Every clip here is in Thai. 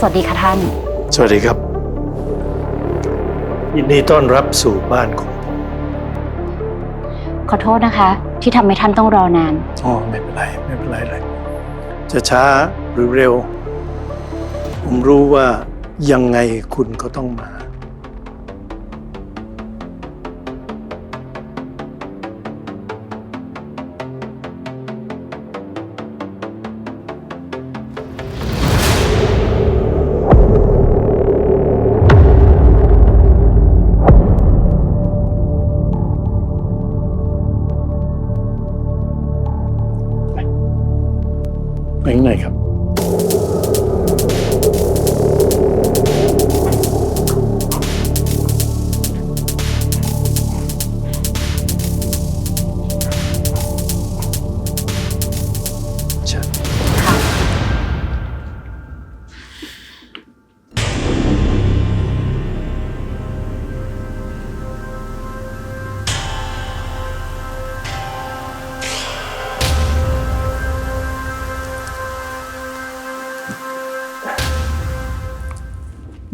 สวัสดีค่ะท่าน สวัสดีครับ ยินดีต้อนรับสู่บ้านของผมขอโทษนะคะ ที่ทำให้ท่านต้องรอนาน อ๋อไม่เป็นไร ไม่เป็นไรเลย จะช้าหรือเร็ว ผมรู้ว่ายังไงคุณก็ต้องมา ไปข้างในครับ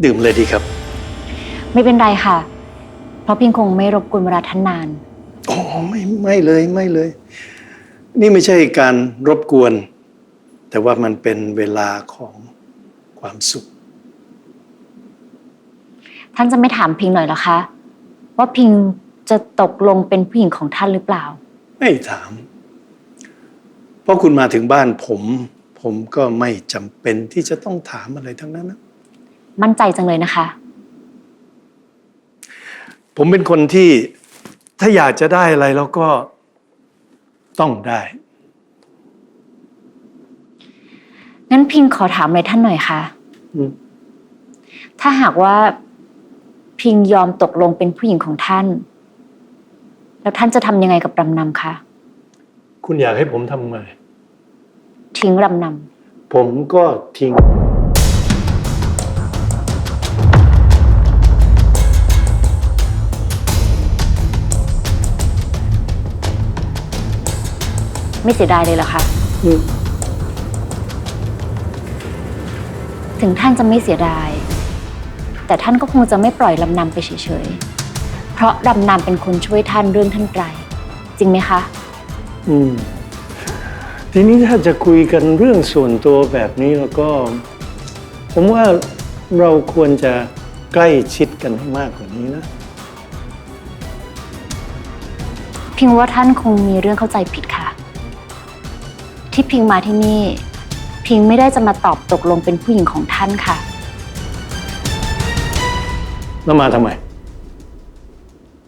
ดื่มเลยดีครับ ไม่เป็นไรค่ะ เพราะพิงคงไม่รบกวนเวลาท่านนานอ๋อไม่ไม่เลยไม่เลย นี่ไม่ใช่การรบกวน แต่ว่ามันเป็นเวลาของความสุข ท่านจะไม่ถามพิงหน่อยเหรอคะ ว่าพิงจะตกลงเป็นผู้หญิงของท่านหรือเปล่า ไม่ถาม เพราะคุณมาถึงบ้านผม ผมก็ไม่จำเป็นที่จะต้องถามอะไรทั้งนั้นนะ มั่นใจจังเลยนะคะ ผมเป็นคนที่ถ้าอยากจะได้อะไรแล้วก็ต้องได้งั้นพิงขอถามอะไรท่านหน่อยค่ะอืมถ้าหากว่าพิงยอมตกลงเป็นผู้หญิงของท่าน แล้วท่านจะทำยังไงกับรำนำคะ คุณอยากให้ผมทำไง ทิ้งรำนผมก็ทิ้ง ไม่เสียดายเลยเหรอคะอืมถึงท่านจะไม่เสียดาย แต่ท่านก็คงจะไม่ปล่อยลำนำไปเฉยๆ เพราะลำนำเป็นคนช่วยท่านเรื่องท่านไกล จริงไหมคะ อืม ทีนี้ถ้าจะคุยกันเรื่องส่วนตัวแบบนี้แล้วก็ ผมว่าเราควรจะใกล้ชิดกันให้มากกว่านี้นะ พิงว่าท่านคงมีเรื่องเข้าใจผิดค่ะ ที่พิงมาที่นี่ พิงไม่ได้จะมาตอบตกลงเป็นผู้หญิงของท่านค่ะ แล้วมาทำไม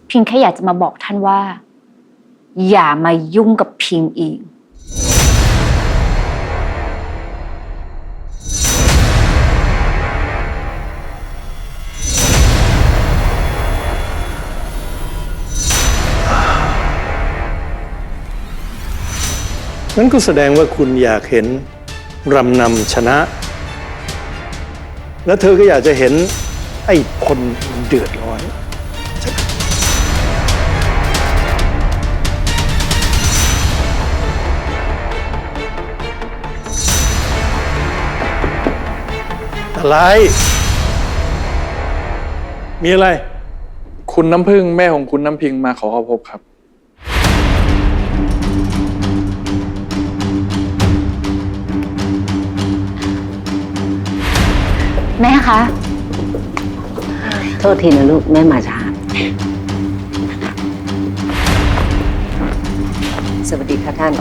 พิงแค่อยากจะมาบอกท่านว่า อย่ามายุ่งกับพิงอีก นั่นก็แสดงว่าคุณอยากเห็นรำนำชนะ แล้วเธอก็อยากจะเห็นไอ้พลมันเดือดร้อนอะไร มีอะไร คุณน้ำพึ่งแม่ของคุณน้ำพิงมาขอเข้าพบครับ แม่คะ โทษทีนะลูกแม่มาช้า สวัสดีค่ะท่าน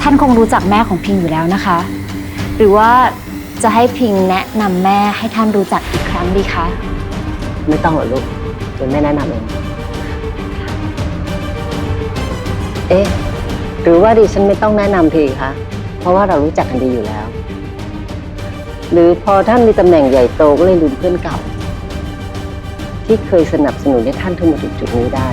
ท่านคงรู้จักแม่ของพิงอยู่แล้วนะคะ หรือว่าจะให้พิงแนะนำแม่ให้ท่านรู้จักอีกครั้งดีคะ ไม่ต้องหรอกลูกเดี๋ยวแม่แนะนำเอง เอ๊ะ หรือว่าดิฉันไม่ต้องแนะนำทีคะเพราะว่าเรารู้จักกันดีอยู่แล้ว หรือพอท่านมีตำแหน่งใหญ่โตก็เลยลืมเพื่อนเก่า ที่เคยสนับสนุนให้ท่านถึงมาถึงจุดนี้ได้